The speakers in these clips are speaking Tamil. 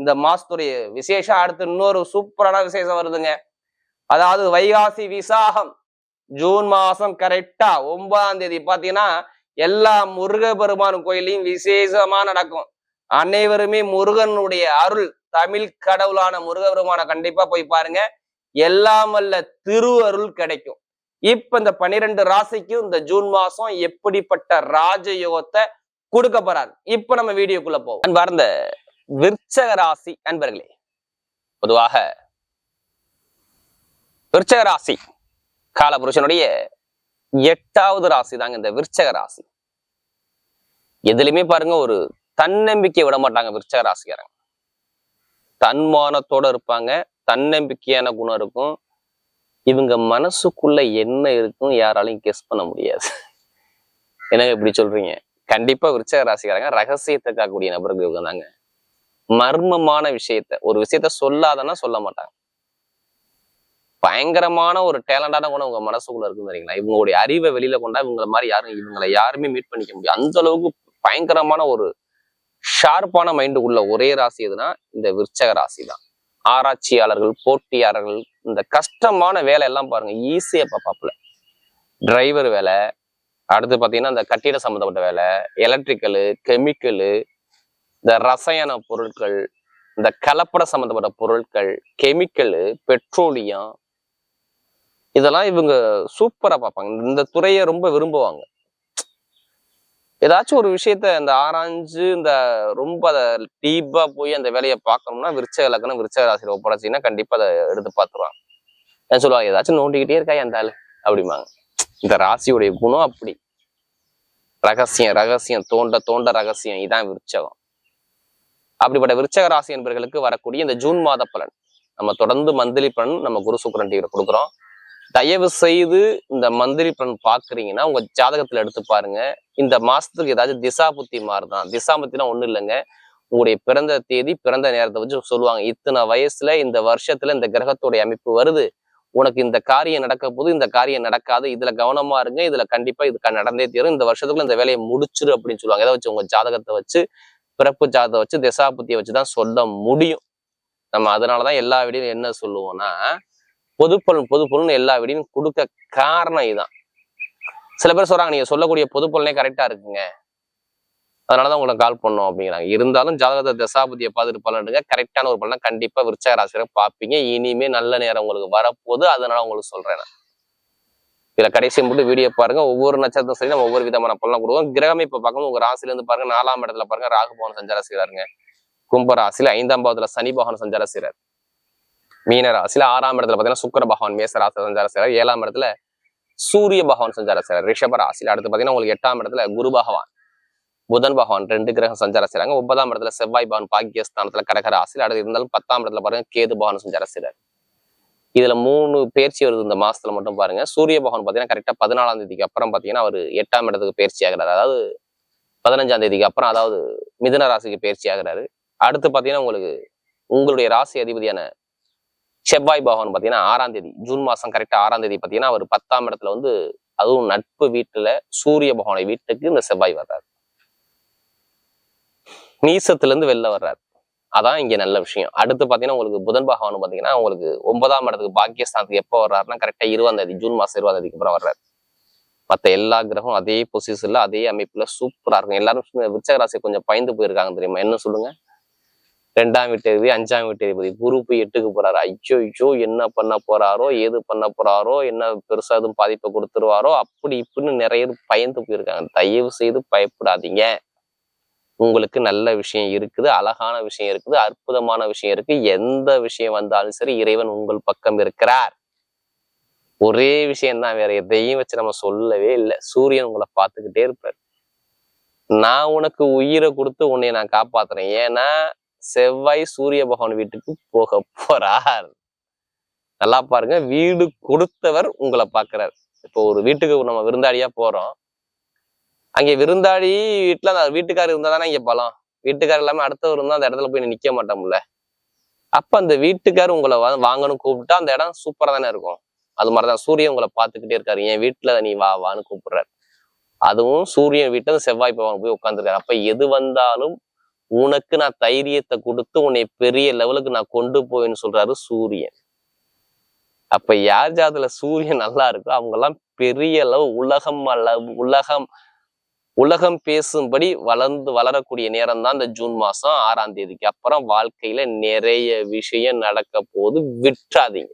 இந்த மாசத்துடைய விசேஷம் அடுத்து இன்னொரு சூப்பரான விசேஷம் வருதுங்க. அதாவது வைகாசி விசாகம். ஜூன் மாசம் கரெக்டா ஒன்பதாம் தேதி. பாத்தீங்கன்னா எல்லா முருக பெருமான் கோயிலையும் விசேஷமா நடக்கும். அனைவருமே முருகனுடைய அருள் தமிழ் கடவுளான முருக பெருமானை கண்டிப்பா போய் பாருங்க. எல்லாம் வல்ல திரு அருள் கிடைக்கும். இப்ப இந்த பனிரெண்டு ராசிக்கும் இந்த ஜூன் மாசம் எப்படிப்பட்ட ராஜயோகத்தை கொடுக்க போறாரு? இப்ப நம்ம வீடியோக்குள்ள போவோம். அன்பார்ந்த விருச்சக ராசி அன்பர்களே பொதுவாக விருச்சக ராசி காலபுருஷனுடைய எட்டாவது ராசி தாங்க இந்த விருச்சக ராசி எதுலையுமே பாருங்க ஒரு தன்னம்பிக்கை விட மாட்டாங்க விருச்சக ராசிக்காரங்க தன்மானத்தோட இருப்பாங்க தன்னம்பிக்கையான குணம் இருக்கும். இவங்க மனசுக்குள்ள என்ன இருக்கும் யாராலையும் கெஸ் பண்ண முடியாது. என்னங்க இப்படி சொல்றீங்க? கண்டிப்பா விருச்சக ராசிக்காரங்க ரகசியத்தை காக்கக்கூடிய நபர்கள் இவங்க தாங்க மர்மமான விஷயத்த. ஒரு விஷயத்த சொல்லாதன்னா சொல்ல மாட்டாங்க. பயங்கரமான ஒரு டேலண்டான குணம் உங்க மனசுக்குள்ள இருக்குன்னு தெரியுங்களா? இவங்களுடைய அறிவை வெளியில கொண்டா இவங்கள மாதிரி யாரும் இவங்களை யாருமே மீட் பண்ணிக்க முடியும் அந்த அளவுக்கு பயங்கரமான ஒரு ஷார்ப்பான மைண்டுக்குள்ள ஒரே ராசி எதுனா இந்த விற்சக ராசி தான் ஆராய்ச்சியாளர்கள் போட்டியாளர்கள் இந்த கஷ்டமான வேலை எல்லாம் பாருங்க. ஈஸியா பார்ப்பாப்புல. டிரைவர் வேலை அடுத்து பாத்தீங்கன்னா இந்த கட்டிட சம்மந்தப்பட்ட வேலை எலக்ட்ரிக்கலு கெமிக்கலு இந்த ரசாயன பொருட்கள் இந்த கலப்பட சம்மந்தப்பட்ட பொருட்கள் கெமிக்கலு பெட்ரோலியம் இதெல்லாம் இவங்க சூப்பரா பார்ப்பாங்க. இந்த துறையை ரொம்ப விரும்புவாங்க. ஏதாச்சும் ஒரு விஷயத்த இந்த ஆராய்ஞ்சு இந்த ரொம்ப அதை டீப்பா போய் அந்த வேலையை பார்க்கணும்னா விருச்ச இலக்கணம் விருச்ச ராசியில ஒப்படைச்சிங்கன்னா கண்டிப்பா அதை எடுத்து பார்த்துருவாங்க. ஏன் சொல்லுவாங்க ஏதாச்சும் நோண்டிக்கிட்டே இருக்கா அந்த ஆளு அப்படிம்பாங்க. இந்த ராசியுடைய குணம் அப்படி. ரகசியம் ரகசியம் தோண்ட தோண்ட ரகசியம் இதான் விருச்சகம். அப்படிப்பட்ட விருச்சக ராசி என்பர்களுக்கு வரக்கூடிய இந்த ஜூன் மாத பலன். நம்ம தொடர்ந்து மந்திரி பலன் நம்ம குரு சுக்கரன் டிவியில் கொடுக்குறோம். தயவு செய்து இந்த மந்திரி பலன் பாக்குறீங்கன்னா உங்க ஜாதகத்துல எடுத்து பாருங்க. இந்த மாசத்துக்கு ஏதாச்சும் திசா புத்தி மாறுதான். திசா புத்தினா ஒண்ணும் இல்லைங்க. உங்களுடைய பிறந்த தேதி பிறந்த நேரத்தை வச்சு சொல்லுவாங்க. இத்தனை வயசுல இந்த வருஷத்துல இந்த கிரகத்துடைய அமைப்பு வருது. உனக்கு இந்த காரியம் நடக்க போது இந்த காரியம் நடக்காது. இதுல கவனமா இருங்க. இதுல கண்டிப்பா இது நடந்தே தீரும். இந்த வருஷத்துக்குள்ள இந்த வேலையை முடிச்சிரு அப்படின்னு சொல்லுவாங்க. ஏதாவது வச்சு உங்க ஜாதகத்தை வச்சு பிறப்பு ஜாதகம் வச்சு திசா புத்தியை வச்சுதான் சொல்ல முடியும். நம்ம அதனாலதான் எல்லா வீடியும் என்ன சொல்லுவோம்னா பொதுப்பலன் பொதுப்பொருள்னு எல்லா வீடியும் கொடுக்க காரணம் இதுதான் சில பேர் சொல்றாங்க நீங்க சொல்லக்கூடிய பொதுப்பலனே கரெக்டா இருக்குங்க. அதனாலதான் உங்களுக்கு கால் பண்ணோம் அப்படிங்கிறாங்க. இருந்தாலும் ஜாதகத்தை தசாபதியை பார்த்துட்டு பலனுங்க கரெக்டான ஒரு பலனை கண்டிப்பா விருச்சக ராசியில பார்ப்பீங்க. இனிமே நல்ல நேரம் உங்களுக்கு வரப்போகுது. அதனால உங்களுக்கு சொல்றேன் நான். இதுல கடைசி மட்டும் வீடியோ பாருங்க. ஒவ்வொரு நட்சத்திரம் சரி நம்ம ஒவ்வொரு விதமான பலனை கொடுவோம் கிரகம் இப்ப பார்க்கணும் உங்க ராசில இருந்து பாருங்க நாலாம் இடத்துல பாருங்க ராகு பவன் சஞ்சார செய்யறாருங்க கும்ப ராசியில ஐந்தாம் பாவத்துல சனி பகவான் சஞ்சார செய்யறாரு மீன ராசியில ஆறாம் இடத்துல பாத்தீங்கன்னா சுக்கர பகவான் மேச ராசி சஞ்சார செய்யறாரு ஏழாம் இடத்துல சூரிய பகவான் சஞ்சார செய்யறாரு ரிஷப ராசியில அடுத்து பாத்தீங்கன்னா உங்களுக்கு எட்டாம் இடத்துல குரு பகவான் புதன் பகவான் ரெண்டு கிரகம் சஞ்சாரம் செய்றாங்க. ஒன்பதாம் இடத்துல செவ்வாய் பகவான் பாக்கியஸ்தானத்துல கடக ராசியில. அடுத்து இருந்தாலும் பத்தாம் இடத்துல பாருங்க கேது பகவான் சஞ்சாரம் செய்றாரு. இதுல மூணு பேர்ச்சி வருது இந்த மாசத்துல மட்டும் பாருங்க. சூரிய பகவான் பாத்தீங்கன்னா கரெக்டா பதினாலாம் தேதிக்கு அப்புறம் பாத்தீங்கன்னா அவர் எட்டாம் இடத்துக்கு பயிற்சி ஆகிறாரு. அதாவது பதினஞ்சாம் தேதிக்கு அப்புறம் அதாவது மிதன ராசிக்கு பயிற்சி ஆகுறாரு. அடுத்து பாத்தீங்கன்னா உங்களுக்கு உங்களுடைய ராசி அதிபதியான செவ்வாய் பகவான் பாத்தீங்கன்னா ஆறாம் தேதி ஜூன் மாசம் கரெக்டா ஆறாம் தேதி பாத்தீங்கன்னா அவர் பத்தாம் இடத்துல வந்து அதுவும் நட்பு வீட்டுல சூரிய பகவானை வீட்டுக்கு இந்த செவ்வாய் வர்றாரு. நீசத்துல இருந்து வெளில வர்றாரு. அதான் இங்கே நல்ல விஷயம். அடுத்து பார்த்தீங்கன்னா உங்களுக்கு புதன் பகவான் பார்த்தீங்கன்னா உங்களுக்கு ஒன்பதாம் இடத்துக்கு பாக்கியஸ்தானத்துக்கு எப்போ வர்றாருன்னா கரெக்டாக இருபதாம் தேதி ஜூன் மாதம் இருபதாம் தேதிக்கு அப்புறம் வர்றாரு. மற்ற எல்லா கிரகம் அதே பொசிஷன்ல அதே அமைப்புல சூப்பரா இருக்கும். எல்லாரும் விருச்சக ராசி கொஞ்சம் பயந்து போயிருக்காங்க தெரியுமா? என்ன சொல்லுங்க? ரெண்டாம் வீட்டு அதிபதி அஞ்சாம் வீட்டு அதிபதி குரு போய் எட்டுக்கு போறாரு. ஐயோ ஐயோ என்ன பண்ண போறாரோ ஏது பண்ண போறாரோ என்ன பெருசா எதுவும் பாதிப்பை கொடுத்துருவாரோ அப்படி இப்படின்னு நிறைய பேர் பயந்து போயிருக்காங்க. தயவு செய்து பயப்படாதீங்க. உங்களுக்கு நல்ல விஷயம் இருக்குது அழகான விஷயம் இருக்குது அற்புதமான விஷயம் இருக்கு எந்த விஷயம் வந்தாலும் சரி இறைவன் உங்கள் பக்கம் இருக்கிறார். ஒரே விஷயம்தான் வேற எதையும் வச்சு நம்ம சொல்லவே இல்லை. சூரியன் உங்களை பார்த்துக்கிட்டே இருப்பார். நான் உனக்கு உயிரை கொடுத்து உன்னை நான் காப்பாத்துறேன். ஏன்னா செவ்வாய் சூரிய பகவான் வீட்டுக்கு போக போறார். நல்லா பாருங்க வீடு கொடுத்தவர் உங்களை பாக்குறார் இப்போ ஒரு வீட்டுக்கு நம்ம விருந்தாளியா போறோம். அங்க விருந்தாளி வீட்டுல அந்த வீட்டுக்காரர் இருந்தா தானே இங்க பலம்? வீட்டுக்காரர் இல்லாம அடுத்தவர் இருந்தால் அந்த இடத்துல போய் நிக்க மாட்டோம்ல அப்ப அந்த வீட்டுக்காரர் உங்களை வா- வாங்கன்னு கூப்பிட்டா அந்த இடம் சூப்பரா தானே இருக்கும். அது மாதிரிதான் சூரியன் உங்களை பார்த்துக்கிட்டே இருக்காரு. என் வீட்டுல நீ வா வான்னு கூப்பிடுறாரு. அதுவும் சூரியன் வீட்டில் செவ்வாய் பவன் போய் உட்காந்துருக்காரு அப்ப எது வந்தாலும் உனக்கு நான் தைரியத்தை கொடுத்து உன்னை பெரிய லெவலுக்கு நான் கொண்டு போவேன்னு சொல்றாரு சூரியன். அப்ப யார் ஜாதத்துல சூரியன் நல்லா இருக்கோ அவங்க எல்லாம் பெரிய அளவு உலகம் அளவு உலகம் உலகம் பேசும்படி வளர்ந்து வளரக்கூடிய நேரம் தான் இந்த ஜூன் மாசம் ஆறாம் தேதிக்கு. அப்புறம் வாழ்க்கையில நிறைய விஷயம் நடக்க போது விட்டுறாதீங்க.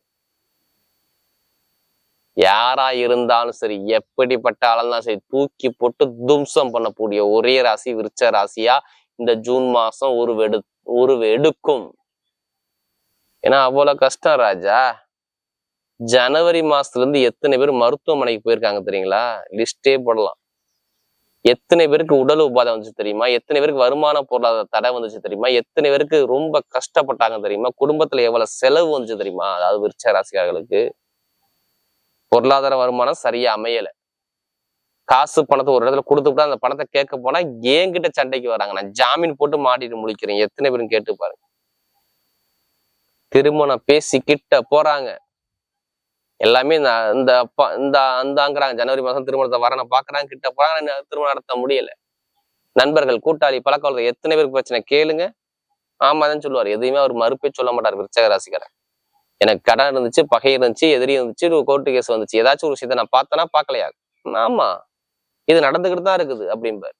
யாரா இருந்தாலும் சரி எப்படிப்பட்ட ஆளுந்தான் சரி தூக்கி போட்டு தும்சம் பண்ணக்கூடிய ஒரே ராசி விருச்ச ராசியா இந்த ஜூன் மாசம் ஒரு ஒரு உருவெடுக்கும் ஏன்னா அவ்வளவு கஷ்டம் ராஜா. ஜனவரி மாசத்துல இருந்து எத்தனை பேர் மருத்துவமனைக்கு போயிருக்காங்க தெரியுங்களா? லிஸ்டே போடலாம். எத்தனை பேருக்கு உடல் உபாதை வந்துச்சு தெரியுமா? எத்தனை பேருக்கு வருமான பொருளாதார தடை வந்துச்சு தெரியுமா? எத்தனை பேருக்கு ரொம்ப கஷ்டப்பட்டாங்க தெரியுமா? குடும்பத்துல எவ்வளவு செலவு வந்துச்சு தெரியுமா? அதாவது விருச்ச ராசிக்காரர்களுக்கு பொருளாதார வருமானம் சரியா அமையல. காசு பணத்தை ஒரு இடத்துல கொடுத்துட்டா அந்த பணத்தை கேட்க போனா என்கிட்ட சண்டைக்கு வராங்க. நான் ஜாமீன் போட்டு மாட்டிட்டு முழிக்கிறேன். எத்தனை பேரும் கேட்டு பாருங்க. திருமணம் பேசி கிட்ட போறாங்க. எல்லாமே இந்த இந்த அப்பா இந்த அந்தாங்கிறாங்க ஜனவரி மாதம் திருமணத்தை வரணும் பார்க்குறாங்க கிட்ட போறாங்க திருமணம் நடத்த முடியல. நண்பர்கள் கூட்டாளி பழக்கம் எத்தனை பேருக்கு பிரச்சனை? கேளுங்க. ஆமாதான் சொல்லுவார். எதையுமே அவர் மறுப்பே சொல்ல மாட்டார் விருச்சக ராசிக்காரன் எனக்கு கடன் இருந்துச்சு பகை இருந்துச்சு எதிரி இருந்துச்சு ஒரு கோர்ட்டு கேஸ் வந்துச்சு. ஏதாச்சும் ஒரு விஷயத்த நான் பார்த்தேன்னா பார்க்கலையா? ஆமா. இது நடந்துகிட்டு தான் இருக்குது அப்படிம்பார்.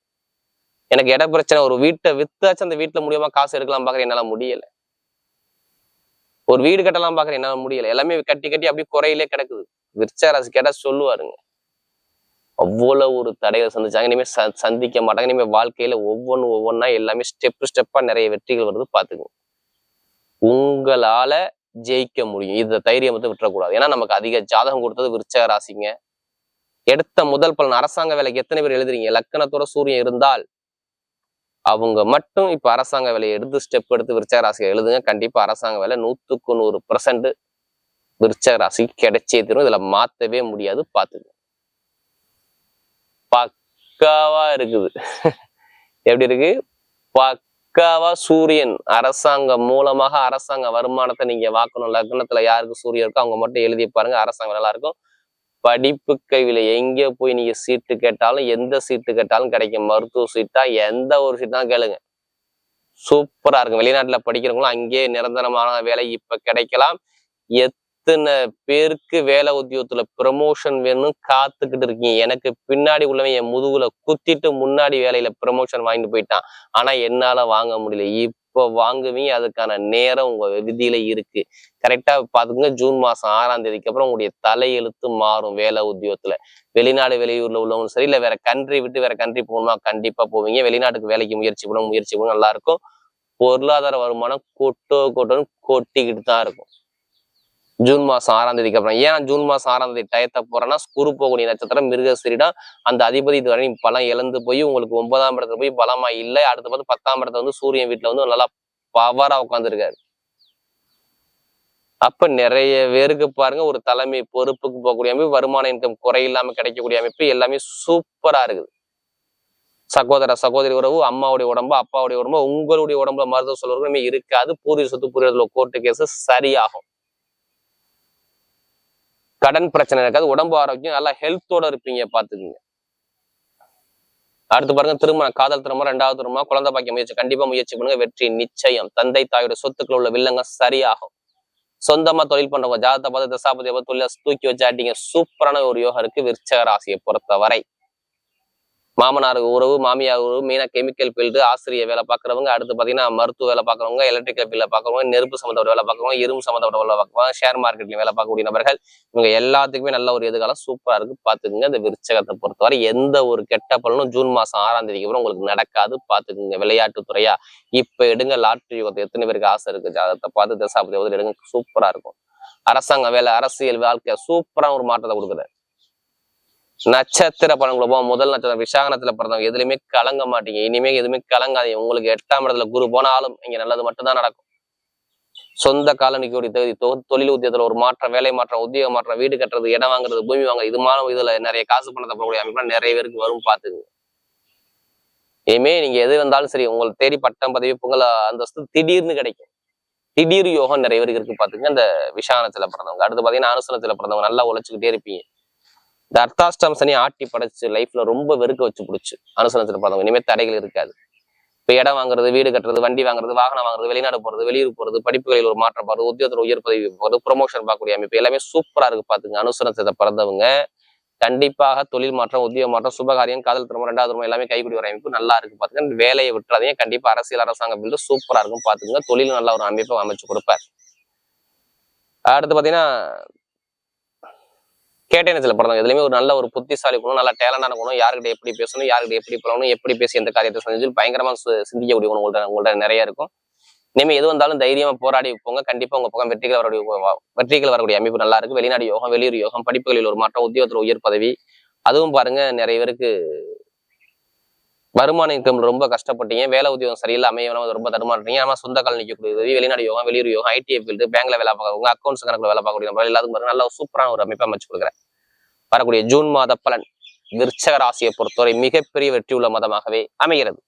எனக்கு இட பிரச்சனை ஒரு வீட்டை வித்தாச்சும் அந்த வீட்டுல மூலியமா காசு எடுக்கலாம் பாக்குறேன் என்னால முடியல. ஒரு வீடு கட்டலாம் பாக்குறேன் என்னால முடியல. எல்லாமே கட்டி கட்டி அப்படியே குறையிலே கிடக்குது. விருச்சாராசி கேட்டா சொல்லுவாருங்க. அவ்வளவு ஒரு தடைகளை சந்திச்சாங்க. இனிமே ச- சந்திக்க மாட்டாங்க. இனிமே வாழ்க்கையில ஒவ்வொன்றும் ஒவ்வொன்றா எல்லாமே ஸ்டெப் ஸ்டெப்பா நிறைய வெற்றிகள் வருது பாத்துக்கோங்க உங்களால ஜெயிக்க முடியும். இந்த தைரியம் வந்து விட்டுறக்கூடாது. ஏன்னா நமக்கு அதிக ஜாதகம் கொடுத்தது விருச்சக ராசிங்க. எடுத்த முதல் பலன் அரசாங்க வேலைக்கு எத்தனை பேர் எழுதுறீங்க? லக்கணத்தோட சூரியன் இருந்தால் அவங்க மட்டும் இப்ப அரசாங்க வேலையை எடுத்து ஸ்டெப் எடுத்து விருச்சக ராசிக்கு எழுதுங்க. கண்டிப்பா அரசாங்க வேலை நூத்துக்கு நூறு பர்சன்ட் விருச்சக ராசிக்கு கிடைச்சே தரும். இதுல மாத்தவே முடியாது பாத்துங்க பக்காவா இருக்குது. எப்படி இருக்கு? பக்காவா சூரியன். அரசாங்கம் மூலமாக அரசாங்க வருமானத்தை நீங்க வாக்கணும். லக்னத்துல யாருக்கு சூரியன் இருக்கோ அவங்க மட்டும் எழுதி பாருங்க. அரசாங்கம் நல்லா இருக்கும். படிப்பு கைவில எங்கே போய் நீங்க சீட்டு கேட்டாலும் எந்த சீட்டு கேட்டாலும் கிடைக்கும். மருத்துவ சீட்டா எந்த ஒரு சீட்டாலும் கேளுங்க. சூப்பரா இருக்கும். வெளிநாட்டுல படிக்கிறவங்களும் அங்கேயே நிரந்தரமான வேலை இப்ப கிடைக்கலாம். எத்தனை பேருக்கு வேலை உத்தியோகத்துல ப்ரமோஷன் வேணும்னு காத்துக்கிட்டு இருக்கீங்க. எனக்கு பின்னாடி உள்ளவன் என் முதுகுல குத்திட்டு முன்னாடி வேலையில ப்ரமோஷன் வாங்கிட்டு போயிட்டான். ஆனா என்னால வாங்க முடியல. எப்போ வாங்குவீங்க? அதுக்கான நேரம் உங்க விதியில இருக்கு. கரெக்டா பாத்துக்கோங்க ஜூன் மாசம் ஆறாம் தேதிக்கு அப்புறம் உங்களுடைய தலையெழுத்து மாறும் வேலை உத்தியோகத்துல. வெளிநாடு வெளியூர்ல உள்ளவங்களும் சரி இல்ல வேற கண்ட்ரி விட்டு வேற கண்ட்ரி போகணுமா கண்டிப்பா போவீங்க. வெளிநாட்டுக்கு வேலைக்கு முயற்சி பண்ண முயற்சி பண்ண நல்லா இருக்கும். பொருளாதார வருமானம் கொட்டோ கொட்டோன்னு கொட்டிக்கிட்டு தான் இருக்கும். ஜூன் மாசம் ஆறாம் தேதிக்கு அப்புறம். ஏன் ஜூன் மாசம் ஆறாம் தேதி டயத்தை போறேன்னா குரு போகக்கூடிய நட்சத்திரம் மிருகசீரிடம் அந்த அதிபதி இதுவரை பலம் இழந்து போய் உங்களுக்கு ஒன்பதாம் இடத்துல போய் பலமா இல்லை. அடுத்து பார்த்து பத்தாம் இடத்துல வந்து சூரியன் வீட்டுல வந்து நல்லா பவரா உட்காந்துருக்காரு அப்ப நிறைய பேருக்கு பாருங்க ஒரு தலைமை பொறுப்புக்கு போகக்கூடிய அமைப்பு வருமான இன்கம் குறையில்லாம கிடைக்கக்கூடிய அமைப்பு எல்லாமே சூப்பரா இருக்குது. சகோதர சகோதரி உறவு அம்மாவுடைய உடம்பு அப்பாவுடைய உடம்பு உங்களுடைய உடம்புல மருத்துவ சொல்லுமே இருக்காது பூர்வீக சொத்து பூர்வீகத்துல கோர்ட்டு கேஸ் சரியாகும். கடன் பிரச்சனை இருக்காது உடம்பு ஆரோக்கியம் நல்லா ஹெல்த்தோட இருப்பீங்க பாத்துக்குங்க அடுத்து பாருங்க திருமணம் காதல் திருமணம் ரெண்டாவது திருமணம் குழந்தை பாக்கிய முயற்சி கண்டிப்பா முயற்சி பண்ணுங்க வெற்றி நிச்சயம். தந்தை தாயோட சொத்துக்கள் உள்ள வில்லங்க சரியாகும். சொந்தமா தொழில் பண்றவங்க ஜாதத்தை பார்த்து தசாபதியை பார்த்து தொழில தூக்கி வச்சாட்டிங்க சூப்பரான ஒரு யோகா இருக்கு விருச்சக ராசியை பொறுத்தவரை. மாமனார் உறவு மாமியார் உறவு மெயினாக கெமிக்கல் ஃபீல்டு ஆசிரியர் வேலை பார்க்குறவங்க அடுத்து பார்த்தீங்கன்னா மருத்துவ வேலை பார்க்குறவங்க எலக்ட்ரிக்கல் ஃபீல்டில் பார்க்குறவங்க நெருப்பு சம்மந்தப்பட்ட வேலை பார்க்குறவங்க இரும்பு சம்மந்தப்பட்ட வேலை பார்க்குறவங்க ஷேர் மார்க்கெட்லையும் வேலை பார்க்கக்கூடிய நபர்கள். இவங்க எல்லாத்துக்குமே நல்ல ஒரு எதிர்காலம் சூப்பரா இருக்கு. பார்த்துக்குங்க இந்த விருச்சகத்தை பொறுத்தவரை எந்த ஒரு கெட்ட பலனும் ஜூன் மாதம் ஆறாம் தேதிக்கு அப்புறம் உங்களுக்கு நடக்காது. பார்த்துக்குங்க விளையாட்டு துறையா. எடுங்க லாட்ரி யுகத்தை எத்தனை பேருக்கு ஆசை இருக்கு? ஜாதகத்தை பார்த்து தசாபதி வந்து எடுங்க. சூப்பரா இருக்கும். அரசாங்க வேலை அரசியல் வாழ்க்கை சூப்பரான ஒரு மாற்றத்தை கொடுக்குது. நட்சத்திர பலன்களை போவோம் முதல் நட்சத்திரம் விசாகனத்துல பிறந்தவங்க எதுலையுமே கலங்க மாட்டீங்க. இனிமே எதுவுமே கலங்காதீங்க. உங்களுக்கு எட்டாம் இடத்துல குரு போனாலும் இங்க நல்லது மட்டும்தான் நடக்கும். சொந்த காலனிக்கு தகுதி தொழில் உத்தியத்துல ஒரு மாற்றம் வேலை மாற்றம் உத்தியோக மாற்றம் வீடு கட்டுறது இடம் வாங்குறது பூமி வாங்குறது இது மாதிரி இதுல நிறைய காசு பணத்தை போகக்கூடிய அமைப்பு நிறைய பேருக்கு வரும் பாத்துங்க இனிமே நீங்க எது வந்தாலும் சரி உங்களுக்கு தேடி பட்டம் பதவி பொங்கல் அந்தஸ்து திடீர்னு கிடைக்கும். திடீர் யோகம் நிறைய பேருக்கு இருக்கு பாத்துங்க இந்த விஷானத்துல பிறந்தவங்க அடுத்து பாத்தீங்கன்னா அனுசனத்துல பிறந்தவங்க நல்லா உழைச்சுக்கிட்டே இருப்பீங்க. இந்த அர்த்தாஷ்டம் சனி ஆட்டி படைச்சு லைஃப்ல ரொம்ப வெறுக்க வச்சு பிடிச்சி. அனுசனத்துல பிறந்தவங்க இனிமே தடைகள் இருக்காது. இப்போ இடம் வாங்குறது வீடு கட்டுறது வண்டி வாங்குறது வாகனம் வாங்குறது வெளிநாடு போறது வெளியூர் போறது படிப்புகளில் ஒரு மாற்றம் போறது உத்தியோகத்தில் உயர் பதவி போறது ப்ரொமோஷன் பார்க்கக்கூடிய அமைப்பு எல்லாமே சூப்பரா இருக்கு பாத்துங்க. அனுசனத்தை பிறந்தவங்க கண்டிப்பாக தொழில் மாற்றம் உத்தியோக மாற்றம் சுபகாரியம் காதல் திருமணம் ரெண்டாவது திருமணம் எல்லாமே கைகூடி வர அமைப்பு நல்லா இருக்கு பாத்துங்க. வேலையை விட்டுறாதீங்க கண்டிப்பா அரசியல் அரசாங்க பில்லு சூப்பரா இருக்கும் பாத்துங்க. தொழில் நல்ல ஒரு அமைப்பை அமைச்சு கொடுப்பார். அடுத்து பாத்தீங்கன்னா கேட்டயத்தில் பிறந்தவங்க. இதுலயுமே ஒரு நல்ல ஒரு புத்திசாலி குணம் நல்ல டேலண்டான குணம் யாருக்கிட்ட எப்படி பேசணும் யாருக்கிட்ட எப்படி பழகணும் எப்படி பேசி எந்த காரியத்தை செஞ்சு பயங்கரமாக சிந்திக்கக்கூடிய குணம் உங்கள்ட்ட உங்கள்ட்ட நிறைய இருக்கும். இனிமேல் எது வந்தாலும் தைரியமா போராடி போங்க. கண்டிப்பா உங்க பக்கம் வெற்றிகள் வரக்கூடிய வெற்றிகள் வரக்கூடிய அமைப்பு நல்லா இருக்கு. வெளிநாடு யோகம் வெளியூர் யோகம் படிப்புகளில் ஒரு மாற்றம் உத்தியோகத்தில் உயர் பதவி. அதுவும் பாருங்க நிறைய பேருக்கு வருமான இன்கம் ரொம்ப கஷ்டப்பட்டீங்க. வேலை உத்தியோகம் சரியில்லை அமையணும் ரொம்ப தடுமாறுறீங்க ஆனால் சொந்த கால் நிற்கக்கூடிய உதவி வெளிநாடு யோகம் வெளியூர் யோகம் ஐடிஐ ஃபீல்டு பேங்க்ல வேலை பார்க்கறவங்க அக்கௌண்ட்ஸ் கணக்கில் வேலை பார்க்கக்கூடிய நபர்கள் எல்லாத்துக்கும் பாருங்க நல்ல ஒரு சூப்பரான ஒரு அமைப்பை அமைச்சு கொடுக்குறேன். வரக்கூடிய ஜூன் மாத பலன் விருச்சக ராசியை பொறுத்தவரை மிகப்பெரிய வெற்றியுள்ள மதமாகவே அமைகிறது.